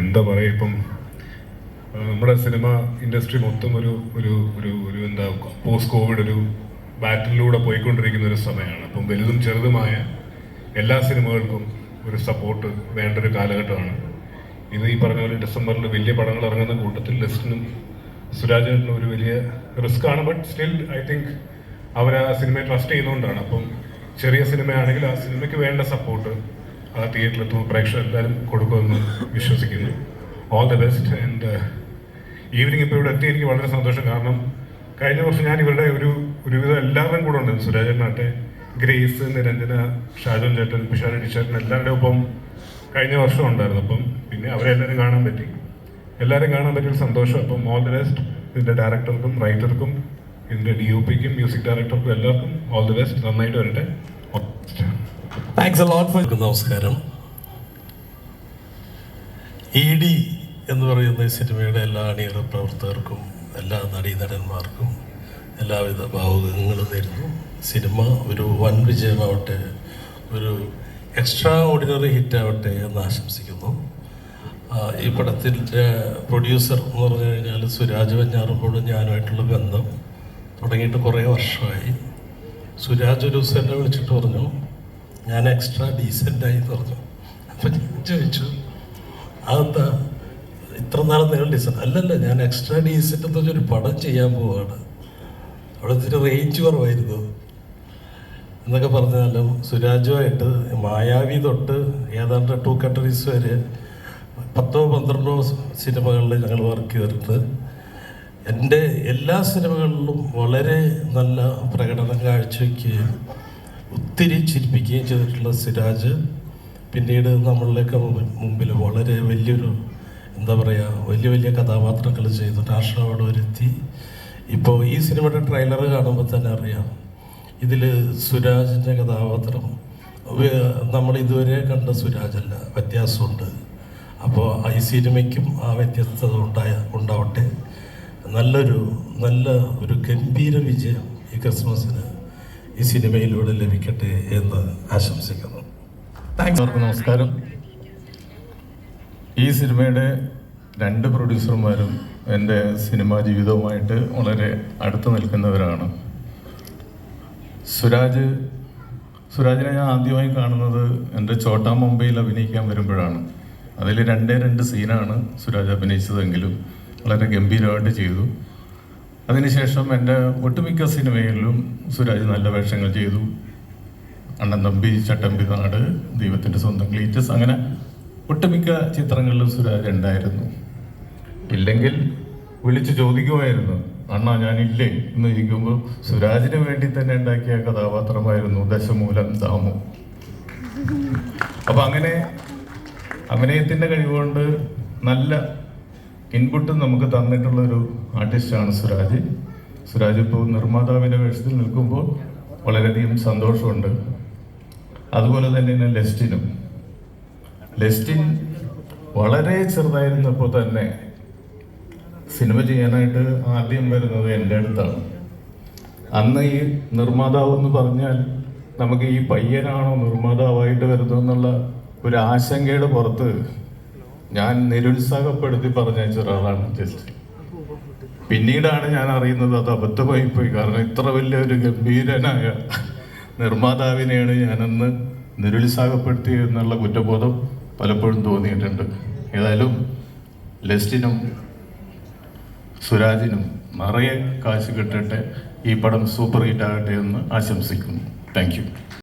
എന്താ പറയുക ഇപ്പം നമ്മുടെ സിനിമ ഇൻഡസ്ട്രി മൊത്തം ഒരു ഒരു ഒരു ഒരു എന്താ പോസ്റ്റ് കോവിഡ് ഒരു ബാറ്റിലൂടെ പോയിക്കൊണ്ടിരിക്കുന്ന ഒരു സമയമാണ്. അപ്പം വലുതും ചെറുതുമായ എല്ലാ സിനിമകൾക്കും ഒരു സപ്പോർട്ട് വേണ്ട ഒരു കാലഘട്ടമാണ്. ഇത് ഈ പറഞ്ഞ പോലെ ഡിസംബറിൽ വലിയ പടങ്ങൾ ഇറങ്ങുന്ന കൂട്ടത്തിൽ ലിസ്റ്റിനും സുരാജേട്ടനും ഒരു വലിയ റിസ്ക് ആണ്. ബട്ട് സ്റ്റിൽ ഐ തിങ്ക് അവർ ആ സിനിമയെ ട്രസ്റ്റ് ചെയ്യുന്നതുകൊണ്ടാണ് അപ്പം ചെറിയ സിനിമയാണെങ്കിൽ ആ സിനിമയ്ക്ക് വേണ്ട സപ്പോർട്ട് ആ തിയേറ്ററിലെത്തുമ്പോൾ പ്രേക്ഷകർ എല്ലാവരും കൊടുക്കുമെന്ന് വിശ്വസിക്കുന്നു. All the best and evening ഇപ്പോൾ ഇവിടെ എത്തി. എനിക്ക് വളരെ സന്തോഷം. കാരണം കഴിഞ്ഞ വർഷം ഞാൻ ഇവരുടെ ഒരു ഒരുവിധം എല്ലാവരും കൂടെ ഉണ്ട് സുരാജനാട്ടെ ഗ്രേസ് നിരഞ്ജന ഷാജോൻ ചേട്ടൻ പിഷാരി ടീച്ചേട്ടൻ എല്ലാവരുടെ ഒപ്പം കഴിഞ്ഞ വർഷം ഉണ്ടായിരുന്നു. അപ്പം പിന്നെ അവരെല്ലാവരും കാണാൻ പറ്റി. എല്ലാവരും കാണാൻ പറ്റിയ സന്തോഷം. അപ്പം ഓൾ ദി ബെസ്റ്റ് ഇതിന്റെ ഡയറക്ടർക്കും റൈറ്റർക്കും ഇതിന്റെ ഡി ഒ പിക്കും മ്യൂസിക് ഡയറക്ടർക്കും എല്ലാവർക്കും ഓൾ ദി ബെസ്റ്റ് നന്നായിട്ട് വരട്ടെ. താങ്ക്സ് എ ലോട്ട് ഫോർ നമസ്കാരം. ഇ ഡി എന്ന് പറയുന്ന സിനിമയുടെ എല്ലാ അണിയറ പ്രവർത്തകർക്കും എല്ലാ നടീനടന്മാർക്കും എല്ലാവിധ ഭാവുകങ്ങളും നേരുന്നു. സിനിമ ഒരു വൻ വിജയമാവട്ടെ ഒരു എക്സ്ട്രാ ഓർഡിനറി ഹിറ്റ് ആവട്ടെ എന്ന് ആശംസിക്കുന്നു. ഈ പടത്തിന്റെ പ്രൊഡ്യൂസർ എന്ന് പറഞ്ഞു കഴിഞ്ഞാൽ സുരാജ് വഞ്ഞാറുമ്പോഴും ഞാനുമായിട്ടുള്ള ബന്ധം തുടങ്ങിയിട്ട് കുറേ വർഷമായി. സുരാജ് ഒരു ദിവസം എന്നെ വിളിച്ചിട്ട് പറഞ്ഞു ഞാൻ എക്സ്ട്രാ ഡീസന്റായി തുറന്നു അപ്പം ഞാൻ ചോദിച്ചു അതെന്താ? ഇത്ര നാളെ നിങ്ങൾ ഡീസന്റ് അല്ലല്ല ഞാൻ എക്സ്ട്രാ ഡീസന്റ് എന്ന് വെച്ചൊരു പടം ചെയ്യാൻ പോവാണ്. അവിടെ ഇത്തിരി റേഞ്ച് കുറവായിരുന്നു. എന്നൊക്കെ പറഞ്ഞാലും സുരാജുമായിട്ട് മായാവി തൊട്ട് ഏതാണ്ട് ടു കൺട്രീസ് വരെ പത്തോ പന്ത്രണ്ടോ സിനിമകളിൽ ഞങ്ങൾ വർക്ക് ചെയ്തിട്ടുണ്ട്. എന്റെ എല്ലാ സിനിമകളിലും വളരെ നല്ല പ്രകടനം കാഴ്ചവെക്കുകയും ഒത്തിരി ചിരിപ്പിക്കുകയും ചെയ്തിട്ടുള്ള സിരാജ് പിന്നീട് നമ്മളിലേക്ക് മുമ്പിൽ- വളരെ വലിയൊരു എന്താ പറയുക വലിയ വലിയ കഥാപാത്രങ്ങൾ ചെയ്തു രാഷ്ട്രവാട് വരുത്തി. ഇപ്പോൾ ഈ സിനിമയുടെ ട്രെയിലർ കാണുമ്പോൾ തന്നെ അറിയാം. ഇതിൽ സുരാജിന്റെ കഥാപാത്രം നമ്മൾ ഇതുവരെ കണ്ട സുരാജല്ല വ്യത്യാസമുണ്ട്. അപ്പോൾ ഈ സിനിമയ്ക്കും ആ വ്യത്യസ്തത ഉണ്ടായ ഉണ്ടാവട്ടെ. നല്ലൊരു നല്ല ഒരു ഗംഭീര വിജയം ഈ ക്രിസ്മസിന്. ഈ സിനിമയിലൂടെ ലഭിക്കട്ടെ എന്ന് ആശംസിക്കുന്നു. താങ്ക്സ് നമസ്കാരം. ഈ സിനിമയുടെ രണ്ട് പ്രൊഡ്യൂസർമാരും എന്റെ സിനിമാ ജീവിതവുമായിട്ട് വളരെ അടുത്ത് നിൽക്കുന്നവരാണ്. സുരാജ് സുരാജിനെ ഞാൻ ആദ്യമായി കാണുന്നത് എന്റെ ചോട്ടാ മുംബൈയിൽ അഭിനയിക്കാൻ വരുമ്പോഴാണ്. അതിൽ രണ്ടേ രണ്ട് സീനാണ് സുരാജ് അഭിനയിച്ചതെങ്കിലും വളരെ ഗംഭീരമായിട്ട് ചെയ്തു. അതിനുശേഷം എന്റെ ഒട്ടുമിക്ക സിനിമയിലും സുരാജ് നല്ല വേഷങ്ങൾ ചെയ്തു. അണ്ണൻ തമ്പി ചട്ടമ്പി നാട് ദൈവത്തിന്റെ സ്വന്തം ക്ലീറ്റസ് അങ്ങനെ ഒട്ടുമിക്ക ചിത്രങ്ങളിലും സുരാജ് ഉണ്ടായിരുന്നു. ഇല്ലെങ്കിൽ വിളിച്ച് ചോദിക്കുമായിരുന്നു അണ്ണ ഞാനില്ലേ? എന്ന് ചോദിക്കുമ്പോൾ സുരാജിന് വേണ്ടി തന്നെ ഉണ്ടാക്കിയ കഥാപാത്രമായിരുന്നു ദശമൂലം ദാമു. അപ്പം അങ്ങനെ അഭിനയത്തിന്റെ കഴിവുകൊണ്ട് നല്ല ഇൻപുട്ട് നമുക്ക് തന്നിട്ടുള്ള ഒരു ആർട്ടിസ്റ്റാണ് സുരാജ്. സുരാജ് ഇപ്പോൾ നിർമ്മാതാവിന്റെ വേഷത്തിൽ നിൽക്കുമ്പോൾ വളരെയധികം സന്തോഷമുണ്ട്. അതുപോലെ തന്നെ ലെസ്റ്റിനും. ലെസ്റ്റിൻ വളരെ ചെറുതായിരുന്നപ്പോൾ തന്നെ സിനിമ ചെയ്യാനായിട്ട് ആദ്യം വരുന്നത് എന്റെ അടുത്താണ്. അന്ന് ഈ നിർമ്മാതാവ് എന്ന് പറഞ്ഞാൽ നമുക്ക് ഈ പയ്യനാണോ നിർമ്മാതാവായിട്ട് വരുന്നതെന്നുള്ള ഒരു ആശങ്കയുടെ പുറത്ത് ഞാൻ നിരുത്സാഹപ്പെടുത്തി പറഞ്ഞയച്ച ഒരാളാണ് ജസ്റ്റ് പിന്നീടാണ് ഞാൻ അറിയുന്നത് അത് അബദ്ധമായി പോയി കാരണം ഇത്ര വലിയ ഒരു ഗംഭീരനായ നിർമ്മാതാവിനെയാണ് ഞാനന്ന് നിരുത്സാഹപ്പെടുത്തി എന്നുള്ള കുറ്റബോധം പലപ്പോഴും തോന്നിയിട്ടുണ്ട്. ഏതായാലും ലെസ്റ്റിനും സുരാജിനും നിറയെ കാശ് കിട്ടട്ടെ. ഈ പടം സൂപ്പർ ഹിറ്റ് ആകട്ടെ എന്ന് ആശംസിക്കുന്നു. താങ്ക്